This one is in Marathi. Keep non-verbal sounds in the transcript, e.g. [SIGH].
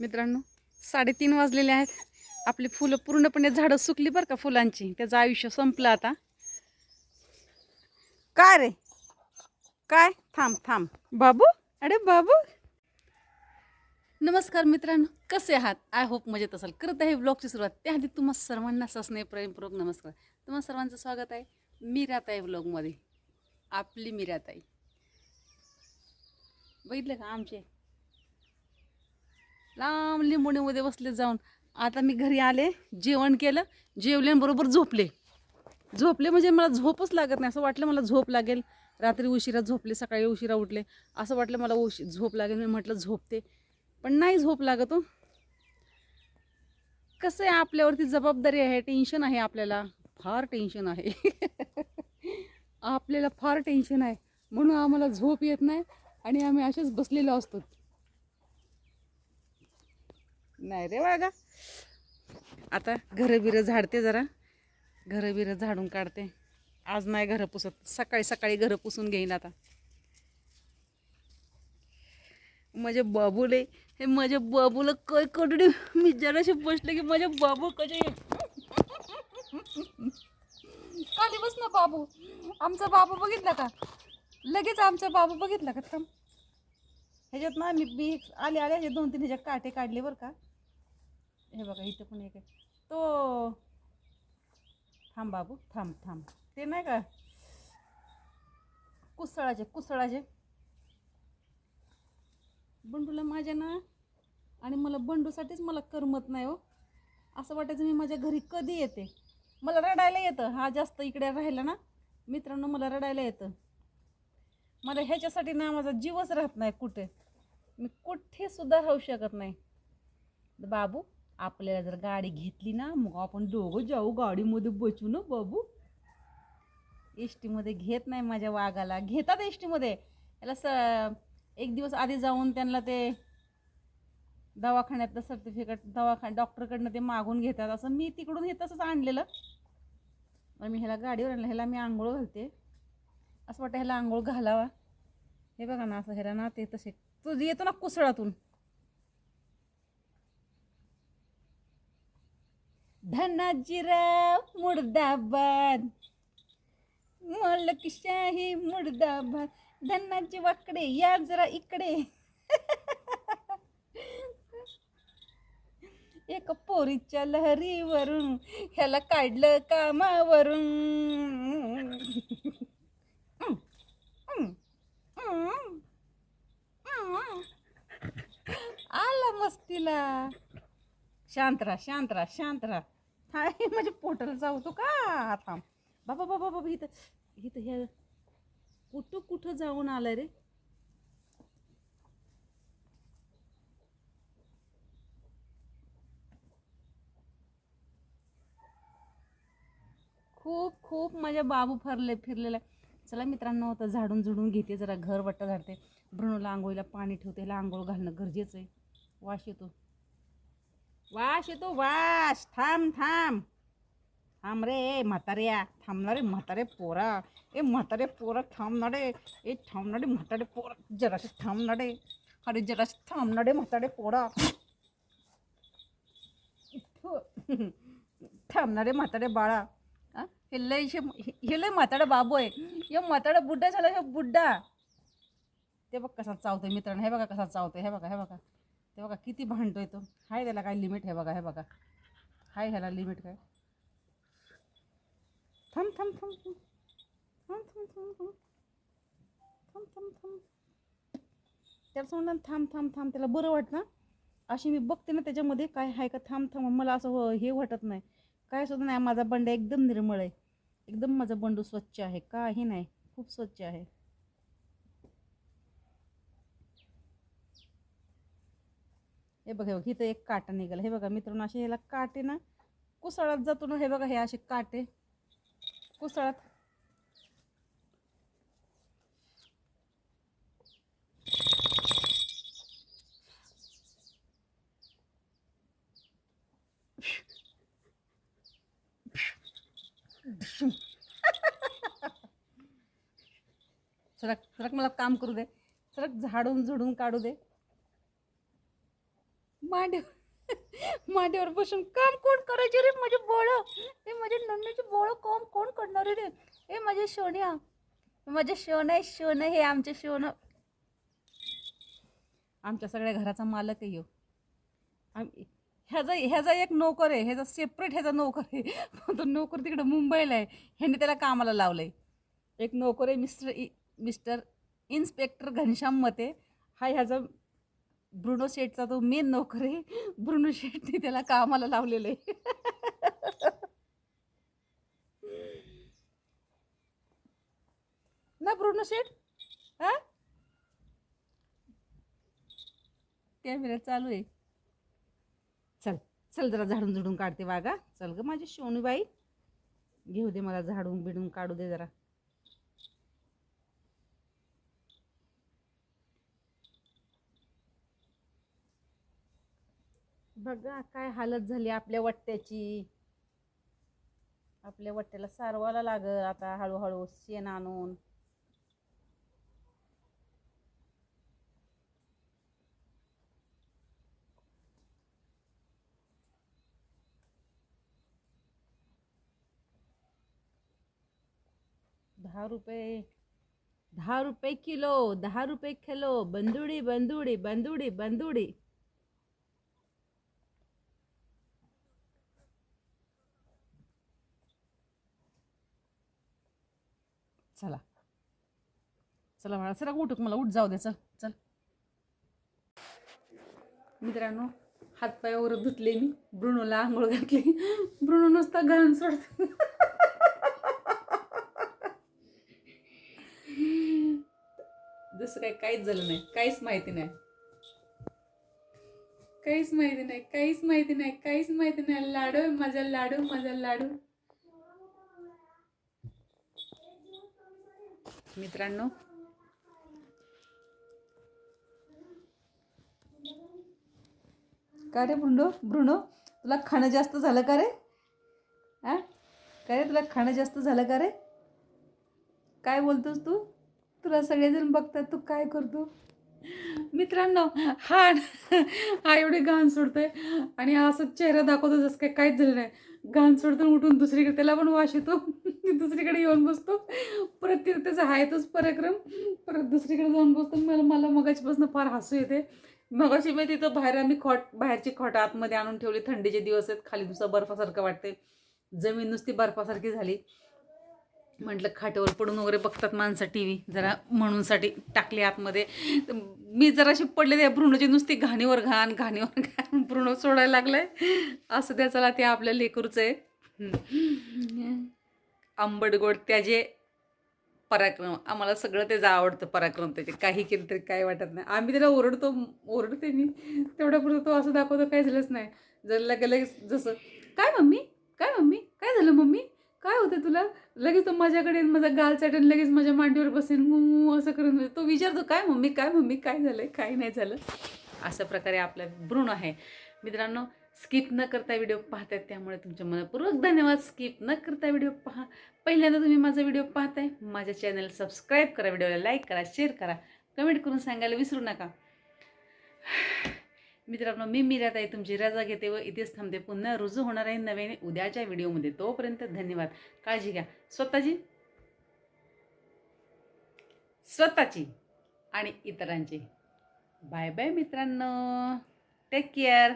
मित्रांनो साडेतीन वाजलेले आहेत. आपली फुलं पूर्णपणे झाडं सुकली बरं का फुलांची. त्याचं आयुष्य संपलं आता. काय रे? काय? थांब थांब. बाबू? अरे बाबू? नमस्कार मित्रांनो कसे आहात? आय होप मजेत असाल. करत आहे ब्लॉगची सुरुवात. त्याआधी तुम्हा सर्वांना सस्ने प्रेमपूर्वक नमस्कार. तुम्हा सर्वांचं स्वागत आहे मी राहत आहे ब्लॉगमध्ये आपली मी राहत आहे बघितलं का आमचे? लांब लिंबोणीमध्ये बसले जाऊन. आता मी घरी आले जेवण केलं जेवल्याबरोबर झोपले. झोपले म्हणजे मला झोपच लागत नाही. असं वाटलं मला झोप लागेल. रात्री उशिरा झोपले सकाळी उशिरा उठले. असं वाटलं मला उशी झोप लागेल. मी म्हटलं झोपते. पण नाही झोप लागत हो. कसं आहे आपल्यावरती जबाबदारी आहे? टेन्शन आहे आपल्याला. फार टेन्शन आहे. [LAUGHS] आपल्याला फार टेन्शन आहे. म्हणून आम्हाला झोप येत नाही आणि आम्ही असेच बसलेलो असतो. नाही रे बागा आता घरं बिरं झाडते जरा. घरं बिरं झाडून काढते. आज नाही घरं पुसत. सकाळी सकाळी घरं पुसून घेईन आता. माझ्या बाबूले हे माझ्या बाबूला काय कडडी मी जराशी बसले की माझ्या बाबू कसे खाली बस ना बाबू? आमचा बाबू बघितला का? लगेच आमचा बाबू बघितला का थांब? ह्याच्यात ना मी बी आले आले हे दोन तीन ह्याच्यात काटे काढले बरं का. हे बघा इथं पण एक आहे. तो थांब बाबू थांब थांब. ते नाही का? कुसळाचे कुसळाचे. बंडूला माझ्या ना आणि मला बंडूसाठीच मला करमत नाही हो. असं वाटायचं मी माझ्या घरी कधी येते. मला रडायला येतं. हा जास्त इकडे राहिला ना मित्रांनो मला रडायला येतं. मला ह्याच्यासाठी ना माझा जीवच राहत नाही कुठे. मी कुठेसुद्धा राहू शकत नाही. बाबू आपल्याला जर गाडी घेतली ना मग आपण दोघं जाऊ गाडीमध्ये बचू ना बाबू. एस टीमध्ये घेत नाही माझ्या वाघाला. घेतात एस टीमध्ये याला स एक दिवस आधी जाऊन त्यांना ते दवाखान्यातलं सर्टिफिकेट दवाखान्या डॉक्टरकडनं ते मागून घेतात. असं मी तिकडून हे तसंच आणलेलं. मग मी ह्याला गाडीवर आणलं ह्याला मी आंघोळ घालते. असं वाटतं ह्याला आंघोळ घालावा. हे बघा ना असं ह्याला ना ते तसे. तू येतो ना कुसळातून. धनाजीराव मुर्दाबाद. मलकशाही मुर्दाबाद. धनाजी वाकडे या जरा इकडे. एका पोरीच्या लहरीवरून ह्याला काढलं कामावरून. आला मस्तीला. शांत राहा शांत राहा शांत राहा. हाय म्हणजे पोटल जाऊ का? थांब. बाबा बाबा बाबा इथं इथं ह्या कुठं कुठं जाऊन आलं रे? खूप खूप माझ्या बाबू फरले फिरलेला आहे. चला मित्रांनो आता झाडून झुडून घेते. जरा घर वट्ट झाडते भ्रणूला आंघोळीला पाणी ठेवते. ह्याला आंघोळ घालणं गरजेचं आहे. वाश येतो. वास येतो वास थांब थांब. थांब रे म्हाताऱ्या थांबणारे म्हातारे पोरा. ए म्हातारे पोरा थांबणारे. ए थांबणारे म्हातारे पोरा. जरासे थांबणारे. अरे जरासे थांबणारे म्हातारे पोरा. थु. थांबणारे म्हातारे बाळा. हे लय शे- हे- लय म्हाताडा बाबू आहे. हे म्हाताडा बुड्ढा झाला हे बुड्ढा. ते बघ कसा चावतोय मित्रांनो. हे बघा कसा चावतोय. हे बघा हे बघा. ते बघा किती भांडतोय तो. हाय त्याला काय लिमिट आहे बघा हे बघा. हाय ह्याला लिमिट काय? थम थम थम थम थम थम थम थम थम थम त्याला म्हणलं थांब थांब थांब. त्याला बरं वाटतं अशी मी बघते ना त्याच्यामध्ये काय आहे का थांब थांब. मला असं हो- हे वाटत नाही. काय सुद्धा नाही. माझा बंड एकदम निर्मळ आहे. एकदम माझा बंडू स्वच्छ आहे. काही नाही. खूप स्वच्छ आहे. हे बघा हे बघ इथं एक काटा निघाला. हे बघा मित्रांनो असे ह्याला काटे ना कुसळत जातो ना हे बघा हे असे काटे. कुसळत. सरक सरक मला काम करू दे. सरक झाडून झुडून काढू दे. मांडीवर [LAUGHS] मांडीवर बसून काम कोण करायचे रे माझे बोळ? हे माझे नंदीचे बोळ काम कोण करणार रे? हे माझे सोन्या माझे सोन आहे सोन हे आमचे सोन आमच्या सगळ्या घराचा मालक आहे आम ह्याचा ह्याचा एक नोकर आहे. ह्याचा सेपरेट ह्याचा नोकर आहे. पण तो नोकर तिकडं मुंबईला आहे. ह्याने त्याला कामाला लावलं आहे एक नोकर आहे मिस्टर मिस्टर इन्स्पेक्टर घनश्याम मते. हा ह्याचा ब्रुनो शेटचा तो मेन नोकर आहे ब्रुनो शेटने त्याला कामाला लावलेलं आहे. [LAUGHS] ना ब्रुनो शेट हा? कॅमेरा चालू आहे. चल चल जरा झाडून झुडून काढते वागा चल ग माझी सोनूबाई घेऊ दे मला झाडून बिडून काढू दे जरा. बघा काय हालत झाली आपल्या वट्ट्याची. आपल्या वट्ट्याला सारवायला लागल आता हळूहळू शेण आणून. दहा रुपये दहा रुपये किलो दहा रुपये किलो. बंदुडी बंदुडी बंदुडी बंदुडी. चला. चला मला सरा उठक मला उठ जाऊ दे चल चल. मित्रांनो हातपायावर धुतले मी ब्रुणोला आंघोळ घातली. ब्रुणो नुसता घाण सोडत. जसं काय काहीच झालं नाही काहीच माहिती नाही. काहीच माहिती नाही काहीच माहिती नाही काहीच माहिती नाही. लाडू माझा लाडू माझा लाडू. मित्रांनो. का रे ब्रुनो ब्रुनो तुला खाणं जास्त झालं का रे? आ? का रे तुला खाणं जास्त झालं का रे? काय बोलतोस तू? तुला सगळेजण बघतात तू काय करतो? मित्रांनो हा [LAUGHS] हा एवढी घाण सोडतोय आणि हा असं चेहरा दाखवतो जसं काय काहीच झालं नाही. घाण सोडतो आणि उठून दुसरीकडे त्याला पण वाश येतो. [LAUGHS] दुसरीकडे येऊन बसतो. परत तिथे त्याचा आहे तोच पराक्रम. परत दुसरीकडे जाऊन बसतो. मला मला मगाशीपासून फार हसू येते. मगाशी मी तिथं बाहेर आम्ही खॉट बाहेरची खॉट आतमध्ये आणून ठेवली. थंडीचे दिवस आहेत. खाली नुसतं बर्फासारखं वाटते जमीन नुसती बर्फासारखी झाली. म्हटलं खाटेवर पडून वगैरे बघतात माणसं टी व्ही जरा म्हणूनसाठी टाकली आतमध्ये. तर मी जराशी पडले त्या भ्रूणची नुसती घाणीवर घाण घाणीवर घाण भ्रूण सोडायला लागलाय. असं त्या चला ते आपल्या लेकरूचं आहे. आंबट गोड त्याचे पराक्रम. आम्हाला सगळं त्याचं आवडतं पराक्रम त्याचे. काही केलं तरी काय वाटत नाही. आम्ही त्याला ओरडतो ओरडते मी. तेवढ्यापुरतं तो असं दाखवतो काय झालंच नाही. जर लगेच जसं काय मम्मी? काय मम्मी? काय झालं मम्मी? काय होतं तुला? लगेच तो माझ्याकडे माझा गाल चाटून लगेच माझ्या मांडीवर बसेन मू असं करून तो विचारतो काय मम्मी काय मम्मी काय झालं काय नाही झालं? अशा प्रकारे आपला भ्रूण आहे. मित्रांनो स्किप न करता व्हिडिओ पाहतायत त्यामुळे तुमच्या मनपूर्वक धन्यवाद. स्किप न करता व्हिडिओ पहा. पहिल्यांदा तुम्ही माझा व्हिडिओ पाहताय माझ्या चॅनल सबस्क्राईब करा व्हिडिओला लाईक करा शेअर करा. कमेंट करून सांगायला विसरू नका. मित्रांनो मी मीराताई तुमची रजा घेते व इथेच थांबते. पुन्हा रुजू होणार आहे नव्याने उद्याच्या व्हिडिओमध्ये. तोपर्यंत धन्यवाद. काळजी घ्या. स्वतःची? स्वतःची आणि इतरांची. बाय बाय मित्रांनो. Take care